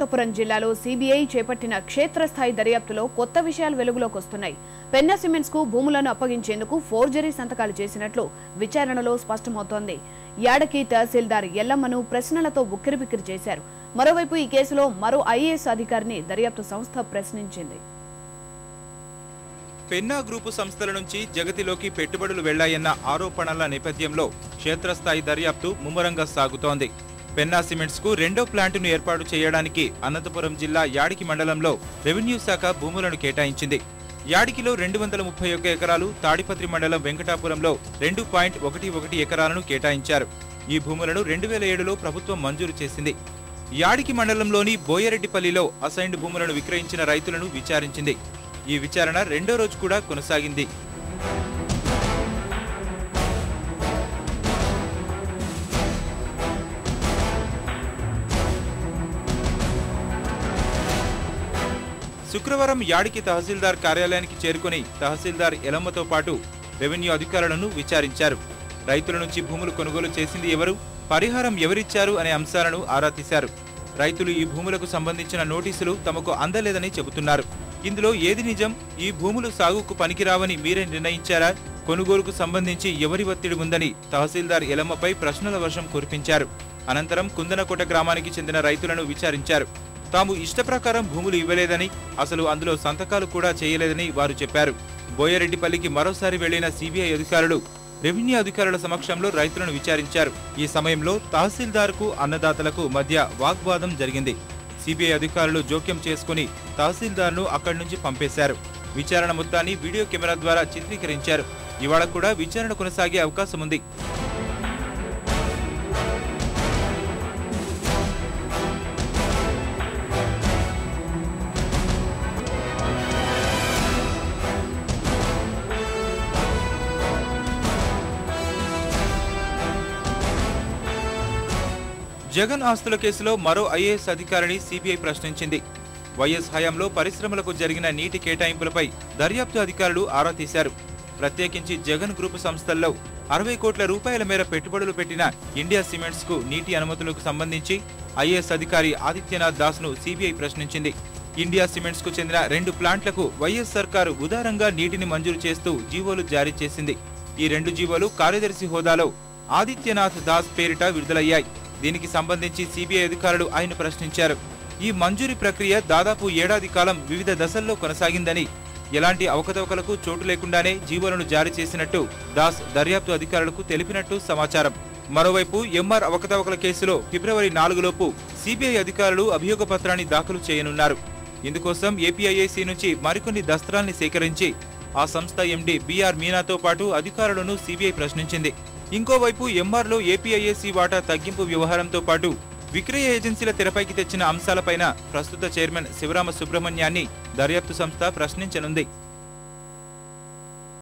అనంతపురం జిల్లాలో సీబీఐ చేపట్టిన క్షేత్రస్థాయి దర్యాప్తులో కొత్త విషయాలు వెలుగులోకి వస్తున్నాయి. పెన్నా సిమెంట్స్కు భూములను అప్పగించేందుకు ఫోర్జరీ సంతకాలు చేసినట్లు విచారణలో స్పష్టమవుతోంది. యాడకి తహసీల్దార్ ఎల్లమ్మను ప్రశ్నలతో ఉక్కిరిబిక్కిరి చేశారు. మరోవైపు ఈ కేసులో మరో ఐఏఎస్ అధికారిని దర్యాప్తు సంస్థ ప్రశ్నించింది. పెన్నా గ్రూపు సంస్థల నుంచి జగతిలోకి పెట్టుబడులు వెళ్ళాయన్న ఆరోపణల నేపథ్యంలో క్షేత్రస్థాయి దర్యాప్తు ముమ్మరంగా సాగుతోంది. పెన్నా సిమెంట్స్కు రెండో ప్లాంటును ఏర్పాటు చేయడానికి అనంతపురం జిల్లా యాడికి మండలంలో రెవెన్యూ శాఖ భూములను కేటాయించింది. యాడికిలో రెండు వందల ముప్పై ఒక్క ఎకరాలు తాడిపత్రి మండలం వెంకటాపురంలో రెండు పాయింట్ ఒకటి ఒకటి ఎకరాలను కేటాయించారు. ఈ భూములను రెండు వేల ఏడులో ప్రభుత్వం మంజూరు చేసింది. యాడికి మండలంలోని బోయరెడ్డిపల్లిలో అసైన్డ్ భూములను విక్రయించిన రైతులను విచారించింది. ఈ విచారణ రెండో రోజు కూడా కొనసాగింది. శుక్రవారం యాడికి తహసీల్దార్ కార్యాలయానికి చేరుకుని తహసీల్దార్ ఎలమ్మతో పాటు రెవెన్యూ అధికారులను విచారించారు. రైతుల నుంచి భూములు కొనుగోలు చేసింది ఎవరు పరిహారం ఎవరిచ్చారు అనే అంశాలను ఆరా తీశారు. రైతులు ఈ భూములకు సంబంధించిన నోటీసులు తమకు అందలేదని చెబుతున్నారు. ఇందులో ఏది నిజం ఈ భూములు సాగుకు పనికిరావని మీరే నిర్ణయించారా కొనుగోలుకు సంబంధించి ఎవరి ఒత్తిడి ఉందని తహసీల్దార్ ఎలమ్మపై ప్రశ్నల వర్షం కురిపించారు. అనంతరం కుందనకోట గ్రామానికి చెందిన రైతులను విచారించారు. తాము ఇష్టప్రకారం భూములు ఇవ్వలేదని అసలు అందులో సంతకాలు కూడా చేయలేదని వారు చెప్పారు. బోయరెడ్డిపల్లికి మరోసారి వెళ్ళిన సిబిఐ అధికారులు రెవెన్యూ అధికారుల సమక్షంలో రైతులను విచారించారు. ఈ సమయంలో తహసీల్దార్కు అన్నదాతలకు మధ్య వాగ్వాదం జరిగింది. సిబిఐ అధికారులు జోక్యం చేసుకుని తహసీల్దార్ను అక్కడి నుంచి పంపేశారు. విచారణ మొత్తాన్ని వీడియో కెమెరా ద్వారా చిత్రీకరించారు. ఇవాళ కూడా విచారణ కొనసాగే అవకాశం ఉంది జగన్ ఆస్తుల కేసులో మరో ఐఏఎస్ అధికారిని సిబిఐ ప్రశ్నించింది. వైఎస్ హయాంలో పరిశ్రమలకు జరిగిన నీటి కేటాయింపులపై దర్యాప్తు అధికారులు ఆరా తీశారు. ప్రత్యేకించి జగన్ గ్రూపు సంస్థల్లో అరవై కోట్ల రూపాయల మేర పెట్టుబడులు పెట్టిన ఇండియా సిమెంట్స్కు నీటి అనుమతులకు సంబంధించి ఐఏఎస్ అధికారి ఆదిత్యనాథ్ దాస్ను సిబిఐ ప్రశ్నించింది. ఇండియా సిమెంట్స్కు చెందిన రెండు ప్లాంట్లకు వైఎస్ సర్కారు ఉదారంగా నీటిని మంజూరు చేస్తూ జీవోలు జారీ చేసింది. ఈ రెండు జీవోలు కార్యదర్శి హోదాలో ఆదిత్యనాథ్ దాస్ పేరిట విడుదలయ్యాయి. దీనికి సంబంధించి సిబిఐ అధికారులు ఆయన ప్రశ్నించారు. ఈ మంజూరీ ప్రక్రియ దాదాపు ఏడాది కాలం వివిధ దశల్లో కొనసాగిందని ఎలాంటి అవకతవకలకు చోటు లేకుండానే జీవోలను జారీ చేసినట్టు దాస్ దర్యాప్తు అధికారులకు తెలిపినట్టు సమాచారం. మరోవైపు ఎంఆర్ అవకతవకల కేసులో ఫిబ్రవరి నాలుగులోపు సిబిఐ అధికారులు అభియోగ పత్రాన్ని దాఖలు చేయనున్నారు. ఇందుకోసం ఏపీఐఐసి నుంచి మరికొన్ని దస్త్రాల్ని సేకరించి ఆ సంస్థ ఎండీ బీఆర్ మీనాతో పాటు అధికారులను సిబిఐ ప్రశ్నించింది. ఇంకోవైపు ఎంఆర్లో ఏపీఐఏసీ వాటా తగ్గింపు వ్యవహారంతో పాటు విక్రయ ఏజెన్సీల తెరపైకి తెచ్చిన అంశాలపైన ప్రస్తుత చైర్మన్ శివరామ సుబ్రహ్మణ్యాన్ని దర్యాప్తు సంస్థ ప్రశ్నించనుంది.